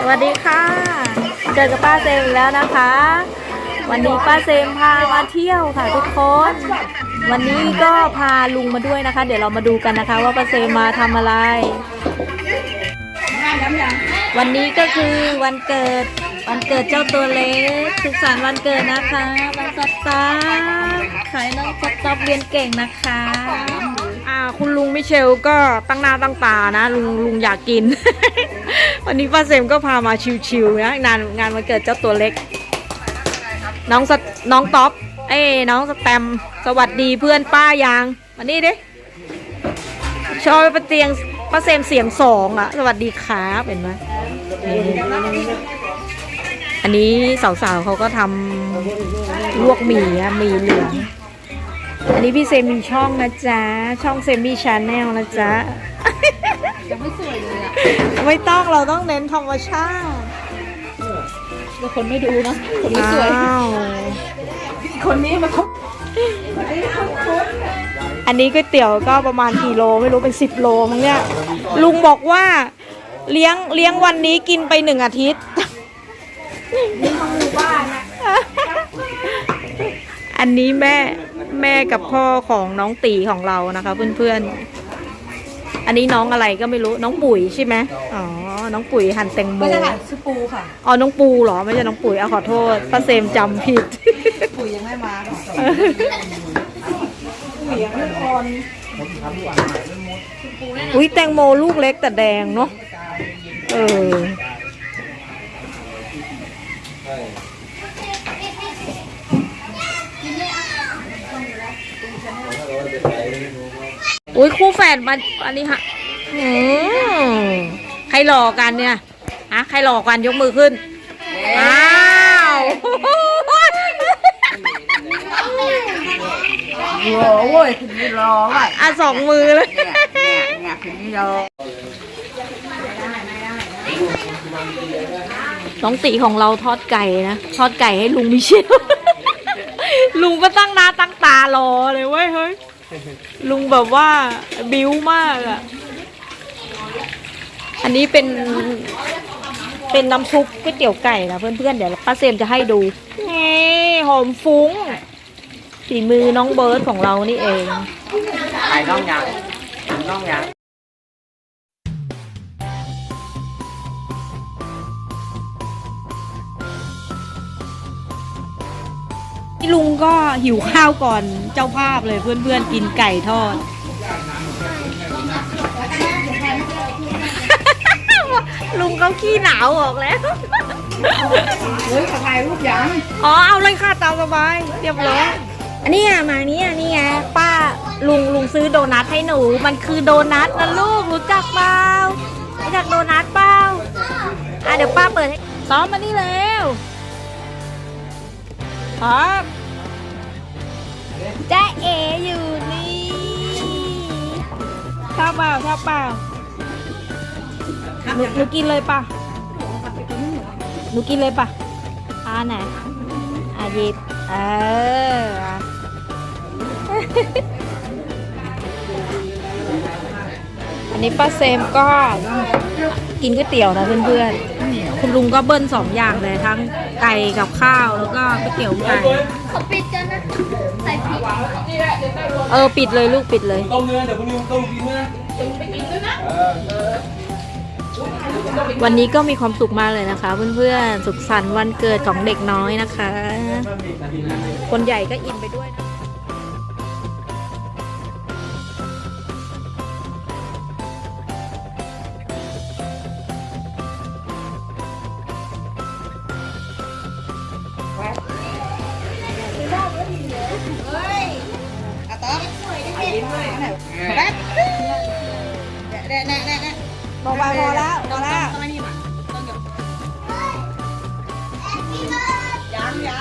สวัสดีค่ะ เจอกับป้าเซมแล้วนะคะ วันนี้ป้าเซมพามาเที่ยวค่ะทุกคน วันนี้ก็พาลุงมาด้วยนะคะ เดี๋ยวเรามาดูกันนะคะ ว่าป้าเซมมาทำอะไร วันนี้ก็คือวันเกิดวันเกิดเจ้าตัวเล็กสุขสันต์วันเกิดนะคะวันสตาร์ขายน้องสต๊อปเรียนเก่งนะคะอ่าคุณลุงมิเชลก็ตั้งหน้าตั้งตานะ ลุงลุงอยากกิน วันนี้ป้าเซมก็พามาชิวๆนะงานงานวันเกิดเจ้าตัวเล็ก น้องสน้องท็อปเอ้น้องสแตมสวัสดีเพื่อนป้ายางมานี่ดิชอบประเตียงป้าเซมเสียงสองอะสวัสดีครับเห็นไหมอันนี้สาวๆเขาก็ทำลวกหมี่อะหมี่เหลืองอันนี้พี่เซมมีช่องนะจ๊ะ ช่องเซมมี่ชาแนลนะจ๊ะ ไม่ต้องเราต้องเน้นธรรมชาติแต่คนไม่ดูนะคนไม่สวยอ้าวคนนี้มันคบอันนี้ก๋วยเตี๋ยวก็ประมาณกี่โลไม่รู้เป็นสิบโลมั้งเนี่ย ลุงบอกว่าเลี้ยงเลี้ยงวันนี้กินไปหนึ่งอาทิตย์อันนี้แม่แม่กับพ่อของน้องตีของเรานะคะเพื่อนๆ อันนี้น้องอะไรก็ไม่รู้น้องปุ๋ยใช่ไหมอ๋อ น้องปุ๋ยหั่นแตงโมไม่ใช่ค่ะชื่อปูค่ะ อ๋อ น้องปูเหรอ ไม่ใช่น้องปุ๋ยเอาขอโทษป้าเซมจำผิดปูยังไม่มาค่ะอุ้ยแตงโมลูกเล็กแต่แดงเนาะ เออ อุ้ยคู่แฝดมาอันนี้ฮะอืมใครหลอกกันเนี่ยฮะใครหลอกกันยกมือขึ้นอ้าวโอ้ยคุณนี่รอว่ะอะสองมือเลยเนี่ยเนี่ยเนี่ยคุณนี่รอน้องตีของเราทอดไก่นะ ทอดไก่ให้ลุงมิเชลลุงก็ตั้งหน้าตั้งตารอเลยเว้ยเฮ้ย ลุงแบบว่าบิ้วมากอะ อันนี้เป็น เป็นน้ำซุปก๋วยเตี๋ยวไก่นะเพื่อนๆ เดี๋ยวป้าเซมจะให้ดูนี่หอมฟุ้งฝีมือน้องเบิร์ดของเรานี่เองไอ้น้องยางน้องยาง พี่ลุงก็หิวข้าวก่อนเจ้าภาพเลยเพื่อนๆกินไก่ทอด ลุงเขาขี้หนาวออกแล้วเฮ้ยถ่ายรูปยังอ๋อเอาเลยค่ะตามสบาย เรียบร้อยอันนี้อะมานี่นี่ไงป้าลุงลุงซื้อโดนัทให้หนู มันคือโดนัทนะลูกรู้จักเปล่ารู้จักโดนัทเปล่าอะเดี๋ยวป้าเปิดให้ซ้อมมานี่แล้ว ครับจ้าเออยู่นี่ชอบเปล่าชอบเปล่าหนูหนูกินเลยป่ะหนูกินเลยป่ะอ่าไหนอาหยิบเอออะอันนี้ป้าเซมก็กินก๋วยเตี๋ยวนะเพื่อนๆ คุณลุงก็เบิ้ลสองอย่างเลยทั้ง ไก่กับข้าวแล้วก็ก๋วยเตี๋ยวไก่ขอปิดกันนะใส่พริกเออปิดเลยลูกปิดเลยต้มเนื้อเดี๋ยวพรุ่นิวต้มกินนะวันนี้ก็มีความสุขมากเลยนะคะ เพื่อนๆสุขสันต์วันเกิดของเด็กน้อยนะคะ คนใหญ่ก็อินไปด้วยนะ แป๊บแน่แน่แน่แน่บอกไปพอแล้วพอแล้วยังยั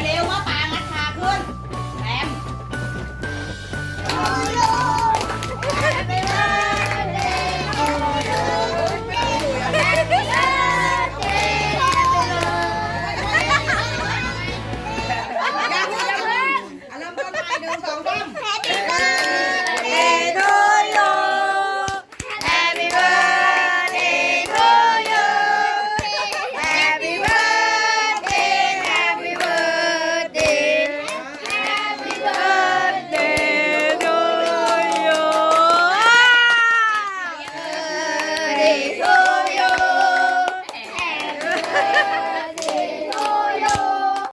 งเร็วๆว่าปางัดขาขึ้นแอมอย่าเพิ่งอย่าเพิ่งอะเริ่มต้นใหม่หนึ่งสองสาม